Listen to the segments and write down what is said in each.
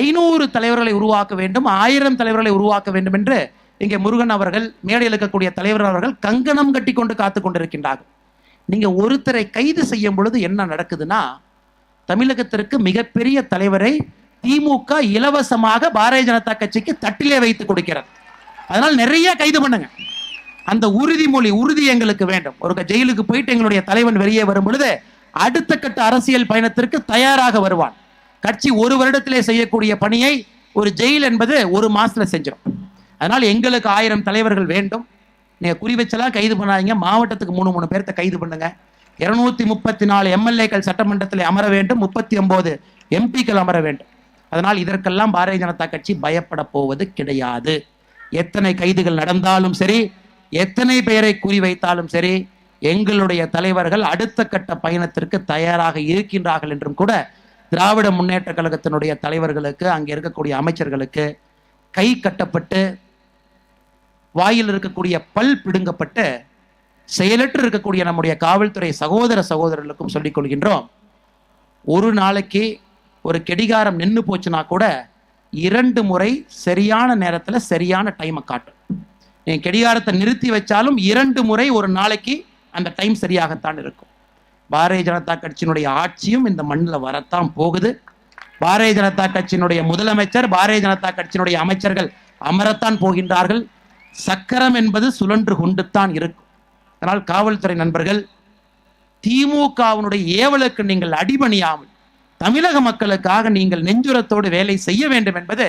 ஐநூறு தலைவர்களை உருவாக்க வேண்டும் ஆயிரம் தலைவர்களை உருவாக்க வேண்டும் என்று இங்கே முருகன் அவர்கள் மேடையில் இருக்கக்கூடிய தலைவர் அவர்கள் கங்கணம் கட்டி கொண்டு காத்து கொண்டிருக்கின்றார்கள். நீங்கள் ஒருத்தரை கைது செய்யும் பொழுது என்ன நடக்குதுன்னா தமிழகத்திற்கு மிகப்பெரிய தலைவரை திமுக இலவசமாக பாரதிய ஜனதா கட்சிக்கு தட்டிலே வைத்து கொடுக்கிறது. அதனால் நிறைய கைது பண்ணுங்க. அந்த உறுதிமொழி உறுதி எங்களுக்கு வேண்டும். ஒரு ஜெயிலுக்கு போயிட்டு எங்களுடைய தலைவன் வெளியே வரும் பொழுது அடுத்த கட்ட அரசியல் பயணத்திற்கு தயாராக வருவான். கட்சி ஒரு வருடத்திலே செய்யக்கூடிய பணியை ஒரு ஜெயில் என்பது ஒரு மாசத்துல செஞ்சிடும் அதனால் எங்களுக்கு ஆயிரம் தலைவர்கள் வேண்டும். நீங்க குறி வச்செல்லாம் கைது பண்ணாதீங்க. மாவட்டத்துக்கு மூணு மூணு பேர்த்த கைது பண்ணுங்க. இருநூத்தி முப்பத்தி நாலு எம்எல்ஏக்கள் சட்டமன்றத்தில் அமர வேண்டும். முப்பத்தி ஒன்பது எம்பிக்கள் அமர வேண்டும். அதனால் இதற்கெல்லாம் பாரதிய ஜனதா கட்சி பயப்பட போவது கிடையாது. எத்தனை கைதுகள் நடந்தாலும் சரி எத்தனை பேரை குறிவைத்தாலும் சரி எங்களுடைய தலைவர்கள் அடுத்த கட்ட பயணத்திற்கு தயாராக இருக்கின்றார்கள் என்றும் கூட திராவிட முன்னேற்ற கழகத்தினுடைய தலைவர்களுக்கு அங்கே இருக்கக்கூடிய அமைச்சர்களுக்கு கை கட்டப்பட்டு வாயில் இருக்கக்கூடிய பல் பிடுங்கப்பட்டு செயலற்று இருக்கக்கூடிய நம்முடைய காவல்துறை சகோதர சகோதரர்களுக்கும் சொல்லிக் கொள்கின்றோம். ஒரு நாளைக்கு ஒரு கெடிகாரம் நின்று போச்சுன்னா கூட இரண்டு முறை சரியான நேரத்தில் சரியான டைமை காட்டும். நீங்கள் கெடிகாரத்தை நிறுத்தி வச்சாலும் இரண்டு முறை ஒரு நாளைக்கு அந்த டைம் சரியாகத்தான் இருக்கும். பாரதிய ஜனதா கட்சியினுடைய ஆட்சியும் இந்த மண்ணில் வரத்தான் போகுது. பாரதிய ஜனதா கட்சியினுடைய முதலமைச்சர் பாரதிய ஜனதா கட்சியினுடைய அமைச்சர்கள் அமரத்தான் போகின்றார்கள். சக்கரம் என்பது சுழன்று கொண்டுத்தான் இருக்கும். அதனால் காவல்துறை நண்பர்கள் திமுகவினுடைய ஏவலுக்கு நீங்கள் அடிபணியாமல் தமிழக மக்களுக்காக நீங்கள் நெஞ்சுரத்தோடு வேலை செய்ய வேண்டும் என்பது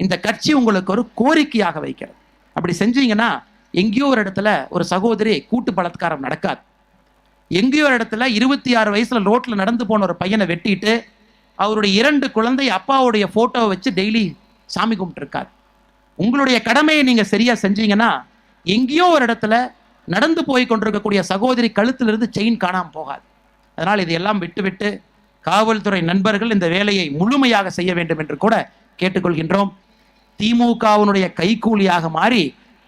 இந்த கட்சி உங்களுக்கு ஒரு கோரிக்கையாக வைக்கிறது. அப்படி செஞ்சீங்கன்னா எங்கேயோ ஒரு இடத்துல ஒரு சகோதரி கூட்டு பலாத்காரம் நடக்காது. எங்கேயோ ஒரு இடத்துல இருபத்தி ஆறு வயசுல ரோட்ல நடந்து போன ஒரு பையனை வெட்டிட்டு அவருடைய இரண்டு குழந்தை அப்பாவுடைய போட்டோவை வச்சு டெய்லி சாமி கும்பிட்டுருக்கார். உங்களுடைய கடமையை நீங்க சரியா செஞ்சீங்கன்னா எங்கேயோ ஒரு இடத்துல நடந்து போய் கொண்டிருக்கக்கூடிய சகோதரி கழுத்திலிருந்து செயின் காணாம போகாது. அதனால் இதையெல்லாம் விட்டுவிட்டு காவல்துறை நண்பர்கள் இந்த வேலையை முழுமையாக செய்ய வேண்டும் என்று கூட கேட்டுக்கொள்கின்றோம். திமுகவினுடைய கைக்கூலியாக மாறி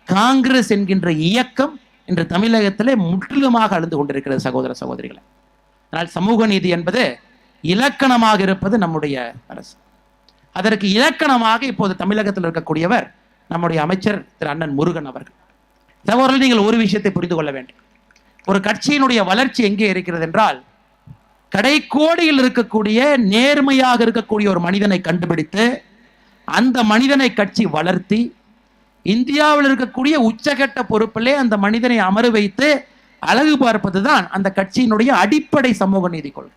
காங்கிரஸ் என்கின்ற இயக்கம் இன்று தமிழகத்திலே முற்றிலுமாக அழுந்து கொண்டிருக்கிறது சகோதர சகோதரிகளை. அதனால் சமூக நீதி என்பது இலக்கணமாக இருப்பது நம்முடைய அரசு. அதற்கு இலக்கணமாக இப்போது தமிழகத்தில் இருக்கக்கூடியவர் நம்முடைய அமைச்சர் திரு. அண்ணன் முருகன் அவர்கள். சகோதரர்கள் நீங்கள் ஒரு விஷயத்தை புரிந்து கொள்ள வேண்டும். ஒரு கட்சியினுடைய வளர்ச்சி எங்கே இருக்கிறது என்றால் கடைக்கோடியில் இருக்கக்கூடிய நேர்மையாக இருக்கக்கூடிய ஒரு மனிதனை கண்டுபிடித்து அந்த மனிதனை கட்சி வளர்த்தி இந்தியாவில் இருக்கக்கூடிய உச்சகட்ட பொறுப்பிலே அந்த மனிதனை அமர வைத்து அழகு பார்ப்பது தான் அந்த கட்சியினுடைய அடிப்படை சமூக நீதி கொள்கை.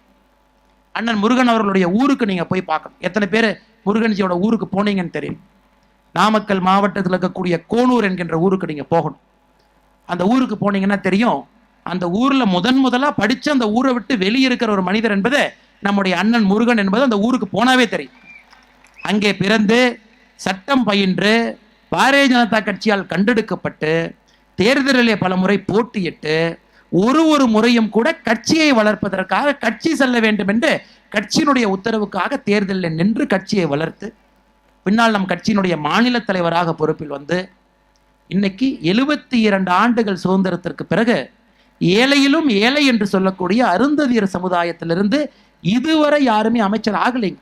அண்ணன் முருகன் அவர்களுடைய ஊருக்கு நீங்க போய் பார்க்கணும். எத்தனை பேர் முருகன்ஜியோட ஊருக்கு போனீங்கன்னு தெரியும். நாமக்கல் மாவட்டத்தில் இருக்கக்கூடிய கோனூர் என்கின்ற ஊருக்கு நீங்க போகணும். அந்த ஊருக்கு போனீங்கன்னா தெரியும். அந்த ஊர்ல முதன் முதலா படித்து அந்த ஊரை விட்டு வெளியே இருக்கிற ஒரு மனிதர் என்பது நம்முடைய அண்ணன் முருகன் என்பது அந்த ஊருக்கு போனாவே தெரியும். அங்கே பிறந்து சட்டம் பயின்று பாரதிய ஜனதா கட்சியால் கண்டெடுக்கப்பட்டு தேர்தலிலே பல முறை போட்டியிட்டு ஒரு ஒரு முறையும் கூட கட்சியை வளர்ப்பதற்காக கட்சி செல்ல வேண்டும் என்று கட்சியினுடைய உத்தரவுக்காக தேர்தலில் நின்று கட்சியை வளர்த்து பின்னால் நம் கட்சியினுடைய மாநில தலைவராக பொறுப்பில் வந்து இன்னைக்கு எழுபத்தி இரண்டு ஆண்டுகள் சுதந்திரத்திற்கு பிறகு ஏழையிலும் ஏழை என்று சொல்லக்கூடிய அருந்ததியர் சமுதாயத்திலிருந்து இதுவரை யாருமே அமைச்சர் ஆகலைங்க.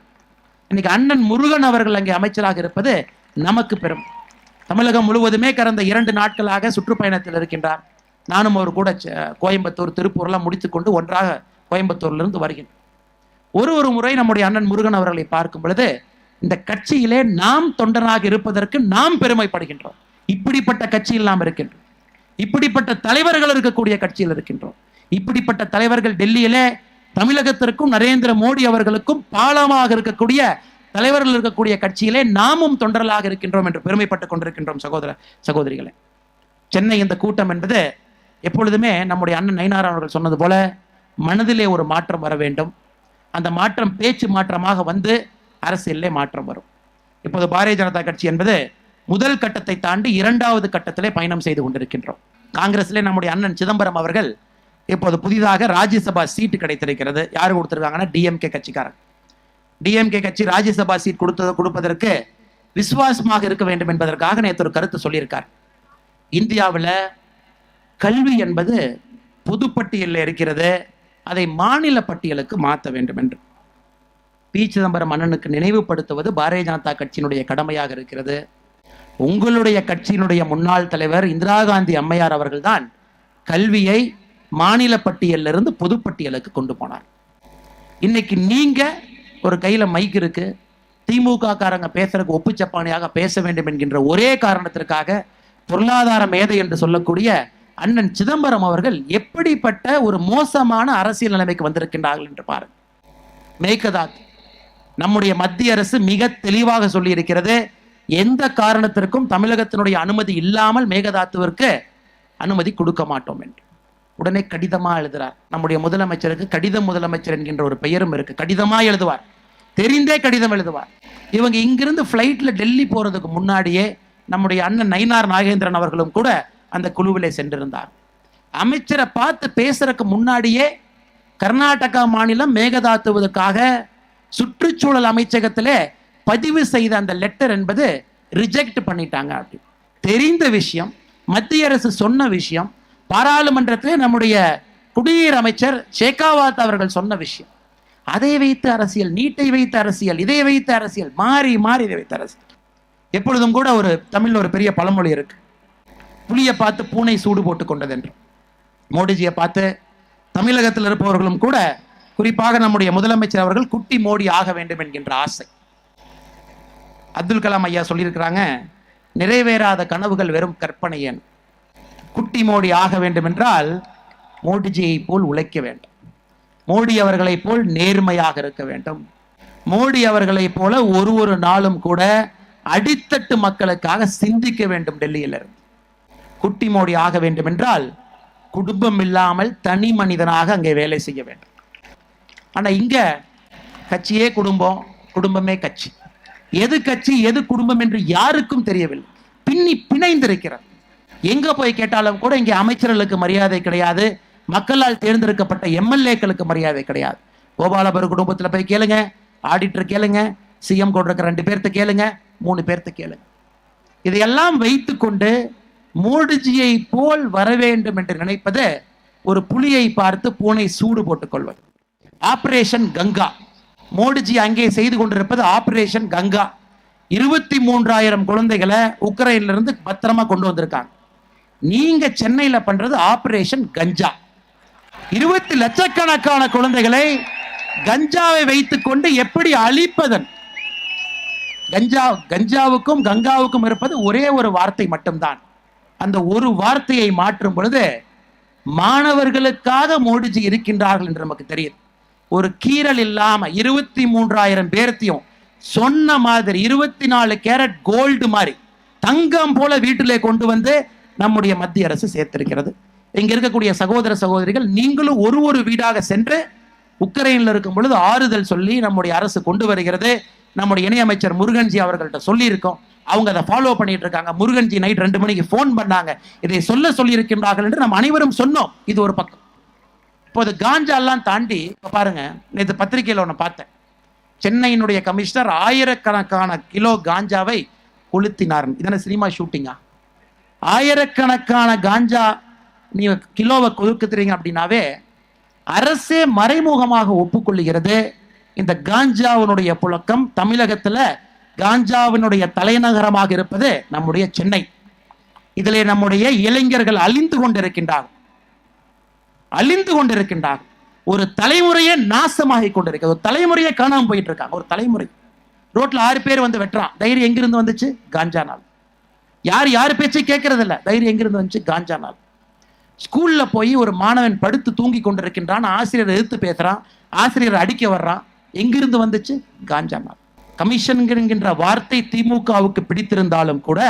இன்னைக்கு அண்ணன் முருகன் அவர்கள் அங்கே அமைச்சராக இருப்பது நமக்கு பெரும் தமிழகம் முழுவதுமே கடந்த இரண்டு நாட்களாக சுற்றுப்பயணத்தில் இருக்கின்றார். நானும் அவர் கூட கோயம்புத்தூர் திருப்பூர்லாம் முடித்துக்கொண்டு ஒன்றாக கோயம்புத்தூர்லேருந்து வருகிறேன். ஒரு ஒரு முறை நம்முடைய அண்ணன் முருகன் அவர்களை பார்க்கும் பொழுது இந்த கட்சியிலே நாம் தொண்டனாக இருப்பதற்கு நாம் பெருமைப்படுகின்றோம். இப்படிப்பட்ட கட்சியில் நாம் இருக்கின்றோம். இப்படிப்பட்ட தலைவர்கள் இருக்கக்கூடிய கட்சியில் இருக்கின்றோம். இப்படிப்பட்ட தலைவர்கள் டெல்லியிலே தமிழகத்திற்கும் நரேந்திர மோடி அவர்களுக்கும் பாலமாக இருக்கக்கூடிய தலைவர்கள் இருக்கக்கூடிய கட்சியிலே நாமும் தொண்டர்களாக இருக்கின்றோம் என்று பெருமைப்பட்டுக் கொண்டிருக்கின்றோம் சகோதர சகோதரிகளே. சென்னை இந்த கூட்டம் என்பது எப்பொழுதுமே நம்முடைய அண்ணன் நயினார் அவர்கள் சொன்னது போல மனதிலே ஒரு மாற்றம் வர வேண்டும். அந்த மாற்றம் பேச்சு மாற்றமாக வந்து அரசியலிலே மாற்றம் வரும். இப்போது பாரதிய ஜனதா கட்சி என்பது முதல் கட்டத்தை தாண்டி இரண்டாவது கட்டத்திலே பயணம் செய்து கொண்டிருக்கின்றோம். காங்கிரஸ்லே நம்முடைய அண்ணன் சிதம்பரம் அவர்கள் இப்போது புதிதாக ராஜ்யசபா சீட்டு கிடைத்திருக்கிறது. யார் கொடுத்திருக்காங்கன்னா டிஎம்கே கட்சிக்காரன் டிஎம்கே கட்சி ராஜ்யசபா சீட் கொடுத்தது கொடுப்பதற்கு விசுவாசமாக இருக்க வேண்டும் என்பதற்காக நேற்று ஒரு கருத்து சொல்லியிருக்கார். இந்தியாவில் கல்வி என்பது பொதுப்பட்டியலில் இருக்கிறது. அதை மாநில பட்டியலுக்கு மாற்ற வேண்டும் என்று. பி. சிதம்பரம் அண்ணனுக்கு நினைவுபடுத்துவது பாரதிய ஜனதா கட்சியினுடைய கடமையாக இருக்கிறது. உங்களுடைய கட்சியினுடைய முன்னாள் தலைவர் இந்திரா காந்தி அம்மையார் அவர்கள்தான் கல்வியை மாநில பட்டியலிருந்து பொதுப்பட்டியலுக்கு கொண்டு போனார். இன்னைக்கு நீங்க ஒரு கையில மைக் இருக்கு. திமுக காரங்க பேசுறதுக்கு ஒப்புச்சப்பானியாக பேச வேண்டும் என்கின்ற ஒரே காரணத்திற்காக பொருளாதார மேதை என்று சொல்லக்கூடிய அண்ணன் சிதம்பரம் அவர்கள் எப்படிப்பட்ட ஒரு மோசமான அரசியல் நிலைமைக்கு வந்திருக்கின்றார்கள் என்று பாருங்க. மேகதாத் நம்முடைய மத்திய அரசு மிக தெளிவாக சொல்லி இருக்கிறது எந்த காரணத்திற்கும் தமிழகத்தினுடைய அனுமதி இல்லாமல் மேகதாத்துவிற்கு அனுமதி கொடுக்க மாட்டோம் என்று. உடனே கடிதமா எழுதுறார். நம்முடைய முதலமைச்சருக்கு கடிதம் முதலமைச்சர் என்கின்ற ஒரு பெயரும் இருக்கு. கடிதமா எழுதுவார். தெரிந்தே கடிதம் எழுதுவார். இவங்க இங்கிருந்து ஃப்ளைட்டில் டெல்லி போகிறதுக்கு முன்னாடியே நம்முடைய அண்ணன் நயினார் நாகேந்திரன் அவர்களும் கூட அந்த குழுவிலே சென்றிருந்தார். அமைச்சரை பார்த்து பேசுறதுக்கு முன்னாடியே கர்நாடகா மாநிலம் மேகதாத்துவதற்காக சுற்றுச்சூழல் அமைச்சகத்திலே பதிவு செய்த அந்த லெட்டர் என்பது ரிஜெக்ட் பண்ணிட்டாங்க அப்படி. தெரிந்த விஷயம் மத்திய அரசு சொன்ன விஷயம் பாராளுமன்றத்திலே நம்முடைய குடிநீர் அமைச்சர் ஷேகாவாத் அவர்கள் சொன்ன விஷயம். அதை வைத்து அரசியல் நீட்டை வைத்த அரசியல் இதை வைத்து அரசியல் மாறி மாறி இதை வைத்த அரசியல். எப்பொழுதும் கூட ஒரு தமிழில் ஒரு பெரிய பழமொழி இருக்கு. புலியை பார்த்து பூனை சூடு போட்டு கொண்டது என்று. மோடிஜியை பார்த்து தமிழகத்தில் இருப்பவர்களும் கூட குறிப்பாக நம்முடைய முதலமைச்சர் அவர்கள் குட்டி மோடி ஆக வேண்டும் என்கின்ற ஆசை. அப்துல் கலாம் ஐயா சொல்லியிருக்கிறாங்க நிறைவேறாத கனவுகள் வெறும் கற்பனையன் குட்டி மோடி ஆக வேண்டும் என்றால் மோடிஜியை போல் உழைக்க வேண்டும். மோடி அவர்களைப் போல் நேர்மையாக இருக்க வேண்டும். மோடி அவர்களைப் போல ஒரு ஒரு நாளும் கூட அடித்தட்டு மக்களுக்காக சிந்திக்க வேண்டும் டெல்லியிலிருந்து குட்டி மோடி ஆக வேண்டும் என்றால் குடும்பம் இல்லாமல் தனி மனிதனாக அங்கே வேலை செய்ய வேண்டும். ஆனால் இங்கே கட்சியே குடும்பம் குடும்பமே கட்சி. எது கட்சி எது குடும்பம் என்று யாருக்கும் தெரியவில்லை. பின்னி பிணைந்திருக்கிறது. எங்கே போய் கேட்டாலும் கூட இங்கே அமைச்சர்களுக்கு மரியாதை கிடையாது. மக்களால் தேர்ந்தெடுக்கப்பட்ட எம்எல்ஏக்களுக்கு மரியாதை கிடையாது. கோபாலபுர குடும்பத்தில் போய் கேளுங்க. ஆடிட்டர் கேளுங்க. சிஎம் கூட இருக்கிற ரெண்டு பேர்த்த கேளுங்க. மூணு பேர்த்த கேளுங்க. இதையெல்லாம் வைத்துக்கொண்டு மோடிஜியை போல் வர வேண்டும் என்று நினைப்பது ஒரு புலியை பார்த்து பூனை சூடு போட்டுக் கொள்வது. ஆபரேஷன் கங்கா மோடிஜி அங்கே செய்து கொண்டிருப்பது ஆபரேஷன் கங்கா இருபத்தி மூன்றாயிரம் குழந்தைகளை உக்ரைன்ல இருந்து பத்திரமா கொண்டு வந்திருக்காங்க. நீங்க சென்னையில பண்றது ஆபரேஷன் கஞ்சா இருபத்தி லட்சக்கணக்கான குழந்தைகளை கஞ்சாவை வைத்துக்கொண்டு எப்படி அழிப்பதன்? கஞ்சா கஞ்சாவுக்கும் கங்காவுக்கும் இருப்பது ஒரே ஒரு வார்த்தை மட்டும்தான். அந்த ஒரு வார்த்தையை மாற்றும் பொழுது மாணவர்களுக்காக மோடிஜி இருக்கின்றார்கள் என்று நமக்கு தெரியுது ஒரு கீறல் இல்லாம இருபத்தி மூன்றாயிரம் பேர்த்தையும் சொன்ன மாதிரி இருபத்தி நாலு கேரட் கோல்டு மாதிரி தங்கம் போல வீட்டிலே கொண்டு வந்து நம்முடைய மத்திய அரசு சேர்த்திருக்கிறது. இங்க இருக்கக்கூடிய சகோதர சகோதரிகள் நீங்களும் ஒரு ஒரு வீடாக சென்று உக்ரைனில் இருக்கும் பொழுது ஆறுதல் சொல்லி நம்முடைய அரசு கொண்டு வருகிறது. நம்முடைய இணையமைச்சர் முருகன்ஜி அவர்கள்ட்ட சொல்லியிருக்கோம். அவங்க அதை ஃபாலோ பண்ணிட்டு இருக்காங்க. முருகன்ஜி நைட் ரெண்டு மணிக்கு ஃபோன் பண்ணாங்க. இதை சொல்ல சொல்லியிருக்கின்றார்கள் என்று நம்ம அனைவரும் சொன்னோம். இது ஒரு பக்கம். இப்போது காஞ்சாலாம் தாண்டி பாருங்க நேற்று பத்திரிகையில் ஒன்று பார்த்தேன். சென்னையினுடைய கமிஷனர் ஆயிரக்கணக்கான கிலோ காஞ்சாவை கொளுத்தினார். இதனை சினிமா ஷூட்டிங்கா ஆயிரக்கணக்கான காஞ்சா நீ கிலோவை கொடுக்குறீங்க அப்படின்னாவே அரசே மறைமுகமாக ஒப்புக்கொள்ளுகிறது. இந்த காஞ்சாவினுடைய புழக்கம் தமிழகத்துல காஞ்சாவினுடைய தலைநகரமாக இருப்பது நம்முடைய சென்னை. இதிலே நம்முடைய இளைஞர்கள் அழிந்து கொண்டிருக்கின்றார் அழிந்து கொண்டிருக்கின்றார் ஒரு தலைமுறையே நாசமாகி கொண்டிருக்கு ஒரு தலைமுறையே காணாம போயிட்டு இருக்காங்க ஒரு தலைமுறை. ரோட்ல ஆறு பேர் வந்து வெட்டுறான். தைரியம் எங்கிருந்து வந்துச்சு? காஞ்சா நாள். யார் யார் பேச்சு கேட்கறது தைரியம் எங்கிருந்து வந்துச்சு? காஞ்சா நாள். ஸ்கூலில் போய் ஒரு மாணவன் படுத்து தூங்கி கொண்டிருக்கின்றான். ஆசிரியர் எதிர்த்து பேசுகிறான் ஆசிரியர் அடிக்க வர்றான். எங்கிருந்து வந்துச்சு? காஞ்சா நாள் கமிஷன்கிற வார்த்தை திமுகவுக்கு பிடித்திருந்தாலும் கூட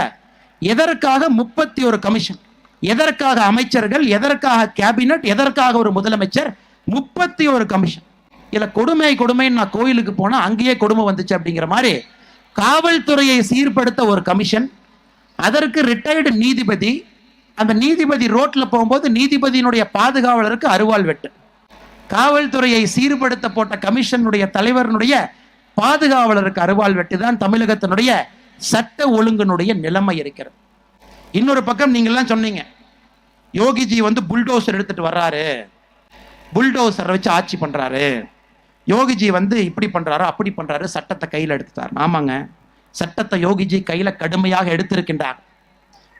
எதற்காக முப்பத்தி ஒரு கமிஷன் எதற்காக அமைச்சர்கள் எதற்காக கேபினட் எதற்காக ஒரு முதலமைச்சர் முப்பத்தி ஒரு கமிஷன். இல்ல கொடுமை கொடுமைன்னு நான் கோயிலுக்கு போனா அங்கேயே கொடுமை வந்துச்சு அப்படிங்கிற மாதிரி காவல்துறையை சீர்படுத்த ஒரு கமிஷன் அதற்கு ரிட்டையர்டு நீதிபதி அந்த நீதிபதி ரோட்ல போகும்போது நீதிபதியினுடைய பாதுகாவலருக்கு அருவாள் வெட்டு. காவல்துறையை சீர்படுத்த போட்ட கமிஷனுடைய தலைவரனுடைய பாதுகாவலருக்கு அருவாள் வெட்டு தான் தமிழகத்தினுடைய சட்ட ஒழுங்கினுடைய நிலைமை இருக்கிறது. இன்னொரு பக்கம் நீங்கள்லாம் சொன்னீங்க யோகிஜி வந்து புல்டோசர் எடுத்துட்டு வர்றாரு புல்டோசரை வச்சு ஆட்சி பண்றாரு. யோகிஜி வந்து இப்படி பண்றாரு அப்படி பண்றாரு சட்டத்தை கையில் எடுத்துட்டார். ஆமாங்க சட்டத்தை யோகிஜி கையில கடுமையாக எடுத்திருக்கின்றார்.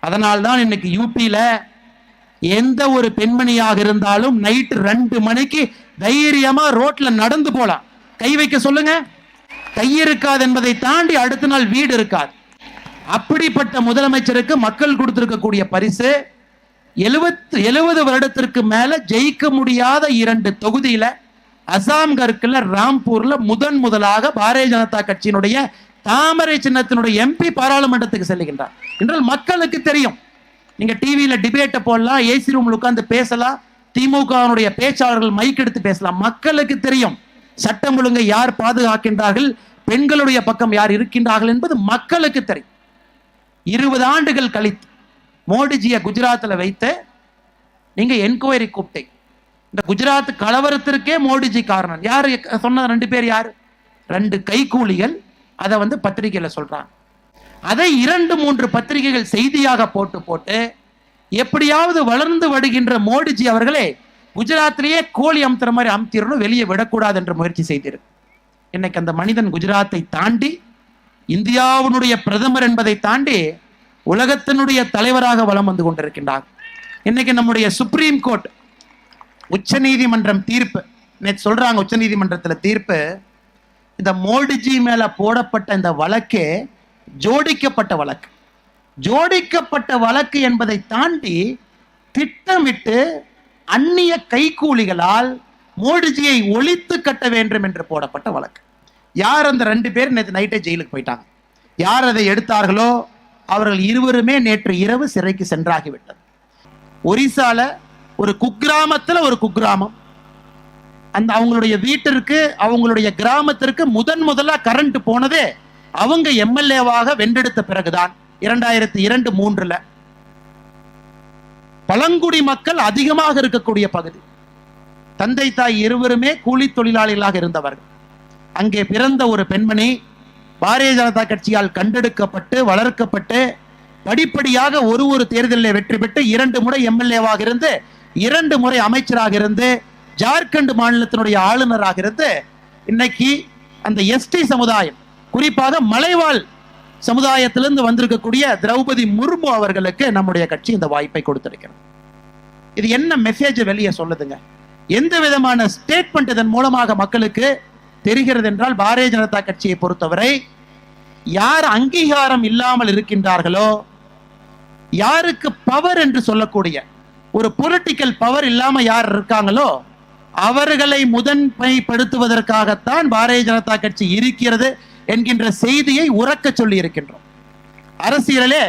அதனால்தான் இன்னைக்கு யூபியில எந்த ஒரு பெண்மணியாக இருந்தாலும் நைட்டு ரெண்டு மணிக்கு தைரியமா ரோட்ல நடந்து போலாம். கை வைக்க சொல்லுங்க. கை இருக்காது என்பதை தாண்டி அடுத்த நாள் வீடு இருக்காது. அப்படிப்பட்ட முதலமைச்சருக்கு மக்கள் கொடுத்திருக்கக்கூடிய பரிசு எழுபத்து எழுபது வருடத்திற்கு மேல ஜெயிக்க முடியாத இரண்டு தொகுதியில அசாம் கற்குல ராம்பூர்ல முதன் முதலாக பாரதிய ஜனதா கட்சியினுடைய தாமரை சின்னத்தினுடைய எம்பி பாராளுமன்றத்துக்கு செல்லுகின்றார். என்றால் மக்களுக்கு தெரியும். நீங்க டிவியில டிபேட்டை போடலாம் ஏசி ரூம்ல உட்கார்ந்து பேசலாம் திமுகவினுடைய பேச்சாளர்கள் மைக் எடுத்து பேசலாம். மக்களுக்கு தெரியும். சட்டம் ஒழுங்கை யார் பாதுகாக்கின்றார்கள் பெண்களுடைய பக்கம் யார் இருக்கின்றார்கள் என்பது மக்களுக்கு தெரியும். இருபது ஆண்டுகள் கழித்து மோடிஜியை குஜராத்தில் வைத்து நீங்க என்கொயரி கூப்பிட்டீங்க. இந்த குஜராத் கலவரத்திற்கே மோடிஜி காரணம். யார்? சொன்ன ரெண்டு பேர் யார்? ரெண்டு கைகூலிகள் அதை வந்து பத்திரிகையில் சொல்கிறாங்க அதை இரண்டு மூன்று பத்திரிகைகள் செய்தியாக போட்டு போட்டு எப்படியாவது வளர்ந்து வருகின்ற மோடிஜி அவர்களே குஜராத்திலேயே கோழி அமுத்துற மாதிரி அமுத்திடணும் வெளியே விடக்கூடாது என்று முயற்சி செய்திருக்கு இன்னைக்கு அந்த மனிதன் குஜராத்தை தாண்டி இந்தியாவினுடைய பிரதமர் என்பதை தாண்டி உலகத்தினுடைய தலைவராக வலம் வந்து கொண்டிருக்கின்றார். இன்னைக்கு நம்முடைய சுப்ரீம் கோர்ட் உச்சநீதிமன்றம் தீர்ப்பு நேற்று சொல்றாங்க உச்சநீதிமன்றத்தில் தீர்ப்பு இந்த மோடிஜி மேல போடப்பட்ட இந்த வழக்கே ஜோடிக்கப்பட்ட வழக்கு. ஜோடிக்கப்பட்ட வழக்கு என்பதை தாண்டி திட்டமிட்டு அந்நிய கைக்கூலிகளால் மோடிஜியை ஒழித்து கட்ட வேண்டும் என்று போடப்பட்ட வழக்கு. யார் அந்த ரெண்டு பேர் நேற்று நைட்டே ஜெயிலுக்கு போயிட்டாங்க? யார் அதை எடுத்தார்களோ அவர்கள் இருவருமே நேற்று இரவு சிறைக்கு சென்றாகிவிட்டது ஒரிசால ஒரு குக்கிராமத்தில் ஒரு குக்கிராமம். அந்த அவங்களுடைய வீட்டிற்கு அவங்களுடைய கிராமத்திற்கு முதன் முதலா கரண்ட் போனதே அவங்க எம்எல்ஏவாக வென்றெடுத்த பிறகுதான் இரண்டாயிரத்தி இரண்டு மூன்றுல. பழங்குடி மக்கள் அதிகமாக இருக்கக்கூடிய பகுதி. தந்தை தாய் இருவருமே கூலி தொழிலாளிகளாக இருந்தவர்கள். அங்கே பிறந்த ஒரு பெண்மணி பாரதிய ஜனதா கட்சியால் கண்டெடுக்கப்பட்டு வளர்க்கப்பட்டு படிப்படியாக ஒரு ஒரு தேர்தலில் வெற்றி பெற்று இரண்டு முறை எம்எல்ஏவாக இருந்து இரண்டு முறை அமைச்சராக இருந்து ஜார்க்கண்ட் மாநிலத்தினுடைய ஆளுநராக இருந்து இன்னைக்கு அந்த எஸ்டி சமுதாயம். குறிப்பாக மலைவாழ் சமுதாயத்திலிருந்து வந்திருக்கக்கூடிய திரௌபதி முர்மு அவர்களுக்கு நம்முடைய கட்சி இந்த வாய்ப்பை கொடுத்திருக்கிறது. இது என்ன மெசேஜ் வெளியே சொல்லுதுங்க? எந்த விதமான ஸ்டேட்மெண்ட் இதன் மூலமாக மக்களுக்கு தெரிகிறது என்றால் பாரதிய ஜனதா கட்சியை பொறுத்தவரை யார் அங்கீகாரம் இல்லாமல் இருக்கின்றார்களோ யாருக்கு பவர் என்று சொல்லக்கூடிய ஒரு பொலிட்டிக்கல் பவர் இல்லாமல் யார் இருக்காங்களோ அவர்களை முதன்மைப்படுத்துவதற்காகத்தான் பாரதிய ஜனதா கட்சி இருக்கிறது என்கின்ற செய்தியை உறக்க சொல்லி இருக்கின்றோம் அரசியலிலே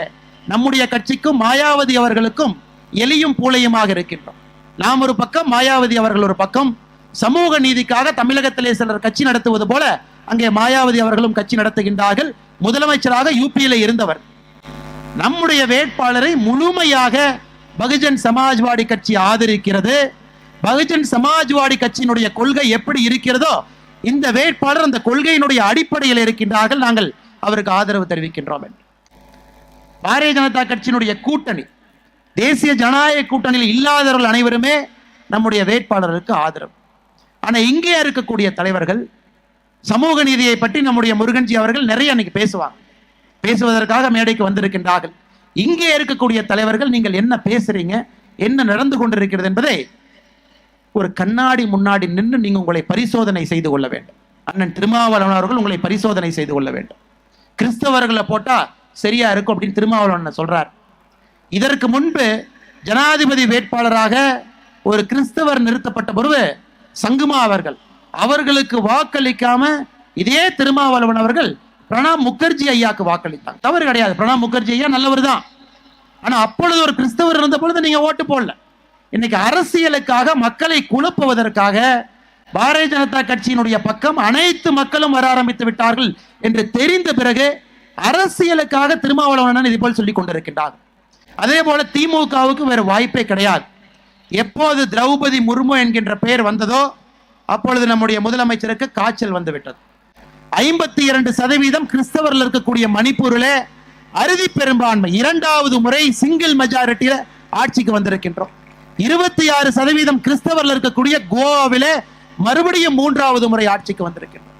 நம்முடைய கட்சிக்கும் மாயாவதி அவர்களுக்கும் எலியும் பூளையுமாக இருக்கின்றோம். நாம் ஒரு பக்கம் மாயாவதி அவர்கள் ஒரு பக்கம். சமூக நீதிக்காக தமிழகத்திலே சிலர் கட்சி நடத்துவது போல அங்கே மாயாவதி அவர்களும் கட்சி நடத்துகின்றார்கள். முதலமைச்சராக யூபியில இருந்தவர். நம்முடைய வேட்பாளரை முழுமையாக பகுஜன் சமாஜ்வாடி கட்சி ஆதரிக்கிறது. பகுஜன் சமாஜ்வாடி கட்சியினுடைய கொள்கை எப்படி இருக்கிறதோ இந்த வேட்பாளர் அந்த கொள்கையினுடைய அடிப்படையில் இருக்கின்றார்கள். நாங்கள் அவருக்கு ஆதரவு தெரிவிக்கின்றோம் என்று. பாரதிய ஜனதா கட்சியினுடைய கூட்டணி தேசிய ஜனநாயக கூட்டணியில் இல்லாதவர்கள் அனைவருமே நம்முடைய வேட்பாளருக்கு ஆதரவு. ஆனா இங்கே இருக்கக்கூடிய தலைவர்கள் சமூக நீதியை பற்றி நம்முடைய முருகன்ஜி அவர்கள் நிறைய அன்னைக்கு பேசுவாங்க. பேசுவதற்காக மேடைக்கு வந்திருக்கின்றார்கள். இங்கே இருக்கக்கூடிய தலைவர்கள் நீங்கள் என்ன பேசுறீங்க என்ன நடந்து கொண்டிருக்கிறது என்பதை ஒரு கண்ணாடி முன்னாடி நின்று நீங்க உங்களை பரிசோதனை செய்து கொள்ள வேண்டும். அண்ணன் திருமாவளவன் அவர்கள் உங்களை பரிசோதனை செய்து கொள்ள வேண்டும். கிறிஸ்தவர்களை போட்டா சரியா இருக்கும் அப்படின்னு திருமாவளவன் சொல்றார். இதற்கு முன்பு ஜனாதிபதி வேட்பாளராக ஒரு கிறிஸ்தவர் நிறுத்தப்பட்ட பொழுது சங்குமா அவர்கள். அவர்களுக்கு வாக்களிக்காம இதே திருமாவளவன் அவர்கள் பிரணாப் முகர்ஜி ஐயாக்கு வாக்களித்தாங்க. தவறு கிடையாது. பிரணாப் முகர்ஜி ஐயா நல்லவர் தான். ஆனா அப்பொழுது ஒரு கிறிஸ்தவர் இருந்த பொழுது நீங்க ஓட்டு போடல. இன்னைக்கு அரசியலுக்காக மக்களை குழப்புவதற்காக பாரதிய ஜனதா கட்சியினுடைய பக்கம் அனைத்து மக்களும் வர ஆரம்பித்து விட்டார்கள் என்று தெரிந்த பிறகு அரசியலுக்காக திருமாவளவன் இதுபோல் சொல்லிக் கொண்டிருக்கின்றார். அதே போல திமுகவுக்கு வேறு வாய்ப்பே கிடையாது. எப்போது திரௌபதி முர்மு என்கின்ற பெயர் வந்ததோ அப்பொழுது நம்முடைய முதலமைச்சருக்கு காய்ச்சல் வந்துவிட்டது. ஐம்பத்தி இரண்டு சதவீதம் கிறிஸ்தவர்கள் இருக்கக்கூடிய மணிப்பூரில் அறுதி பெரும்பான்மை இரண்டாவது முறை சிங்கிள் மெஜாரிட்டியில் ஆட்சிக்கு வந்திருக்கின்றோம். இருபத்தி ஆறு சதவீதம் கிறிஸ்தவர்கள் இருக்கக்கூடிய கோவாவிலே மறுபடியும் மூன்றாவது முறை ஆட்சிக்கு வந்திருக்கின்றனர்